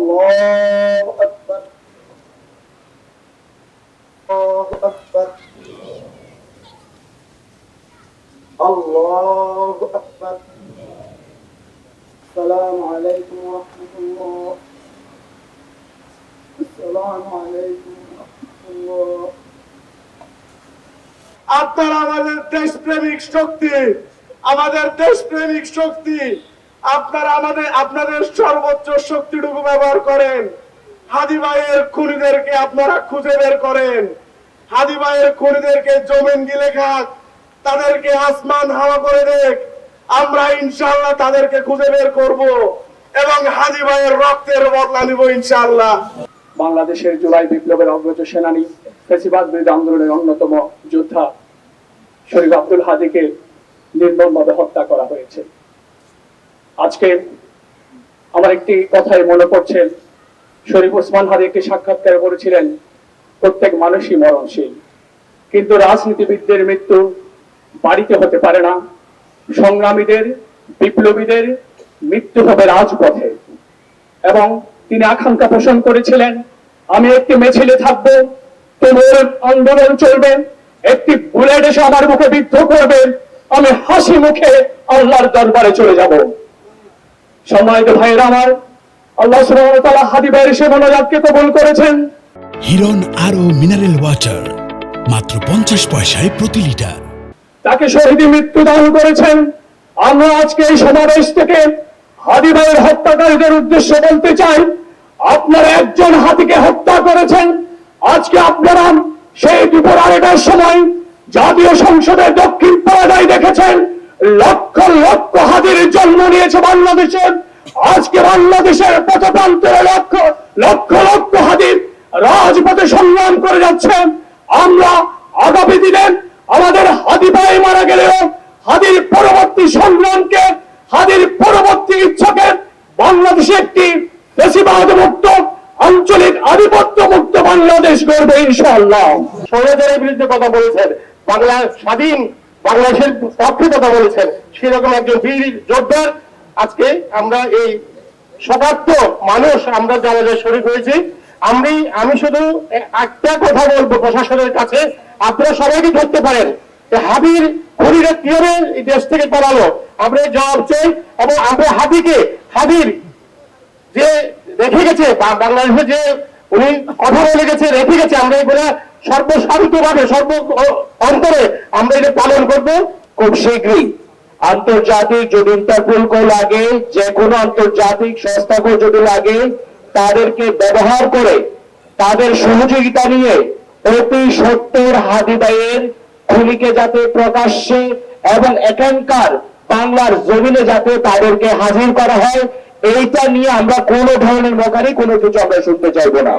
الله أكبر الله أكبر الله أكبر السلام عليكم ورحمة الله السلام عليكم ورحمة الله আপনারা আমাদের দেশপ্রেমিক শক্তি আমাদের দেশপ্রেমিক শক্তি আপনারা আমাদের, আপনাদের সর্বোচ্চ শক্তিটুকু ব্যবহার করেন। হাদি ভাইয়ের খুনিদেরকে আপনারা খুঁজে বের করেন। হাদি ভাইয়ের খুনিদেরকে জমিন গিলে খাক, তাদেরকে আসমান হাওয়া করে দেখ, আমরা ইনশাআল্লাহ তাদেরকে খুঁজে বের করব এবং হাদি ভাইয়ের রক্তের বদলা নিব ইনশাআল্লাহ। বাংলাদেশের জুলাই বিপ্লবের অগ্রজ সেনানী, ফেসিবাদ বিরোধী আন্দোলনের অন্যতম যোদ্ধা শরীফ আব্দুল হাদিকে নির্মমভাবে হত্যা করা হয়েছে। আজকে আমার একটি কথাই মনে পড়ছে। শরীফ ওসমান হাদি একটি সাক্ষাৎকারে বলেছিলেন প্রত্যেক মানুষই মরণশীল। কিন্তু রাজনীতিবিদদের মৃত্যু বাড়িতে হতে পারে না। সংগ্রামীদের, বিপ্লবীদের মৃত্যু হবে রাজপথে। এবং তিনি আকাঙ্ক্ষা পোষণ করেছিলেন, আমি একটি মিছিলে থাকব, তোমার আন্দোলন চলবে, একটি বুলেট এসে আমার মুখে বিদ্ধ করবে, আমি হাসি মুখে আল্লাহর দরবারে চলে যাব। সম্মানিত ভাইয়েরা আমার আল্লাহ সুবহানাহু ওয়া তাআলা ভাইয়ের সে মনোজাতকে কবুল করেছেন। হিরন আরও মিনারেল ওয়াটার মাত্র পঞ্চাশ পয়সায় প্রতি লিটার। তাকে শহীদ মৃত্যু দান করেছেন। আমরা আজকে এই সমাবেশ থেকে হাদি ভাইয়ের হত্যাকারীদের উদ্দেশ্য বলতে চাই আপনারা একজন হাতিকে হত্যা করেছেন। আজকে আপনারা সেই দুপুর আড়াইটার সময় জাতীয় সংসদের দক্ষিণ পাড়ায় দেখেছেন। লক্ষ লক্ষ হাতির জন্ম নিয়েছে বাংলাদেশের। আজকে বাংলাদেশের পথপ্রান্তরে লক্ষ লক্ষ লক্ষ হাতির রাজপথে সংগ্রাম করে যাচ্ছেন। আমরা আগামী দিনে আমাদের হাদি ভাই মারা গেলেও হাদির পরবর্তী সংগ্রামকে, হাদির পরবর্তী ইচ্ছাকে বাংলাদেশে একটি বেশিবাদ মুক্ত, আঞ্চলিক আধিপত্য মুক্ত বাংলাদেশ গড়বে ইনশাআল্লাহ। স্বৈরাচারের বিরুদ্ধে কথা বলেছেন। বাংলা স্বাধীন বাংলাদেশের পক্ষে কথা বলেছেন। সেরকম একজন বীর যোদ্ধার আজকে আমরা এই শতাব্দ মানুষ আমরা জানাজায় শরীর হয়েছি, আমি আমি শুধু একটা কথা বলব প্রশাসনের কাছে। আপনারা সবাইকে ধরতে পারেন হাবির খুনিরা কীভাবে এই দেশ থেকে পালালো। আমরা জবাব চাই এবং আমরা হাবিকে, হাবির যে রেখে গেছে বাংলাদেশে যে উনি কথা বলে গেছে, রেখে গেছে, আমরা এগুলো সর্বশান্তভাবে সর্ব অ- অন্তরে আমরা এটা পালন করব খুব শীঘ্রই। আন্তর্জাতিক যদি ইন্টারপোল কো লাগে যে কোনো আন্তর্জাতিক সংস্থাকে যদি লাগে, তাদেরকে ব্যবহার করে তাদের সহযোগিতা নিয়ে অতি সত্তর হাদিবাইয়ের খুনিকে যাতে প্রকাশ্যে এবং এখানকার বাংলার জমিনে যাতে তাদেরকে হাজির করা হয়, এইটা নিয়ে আমরা কোনো ধরনের মকারি কোনো কিছু আমরা শুনতে চাইব না।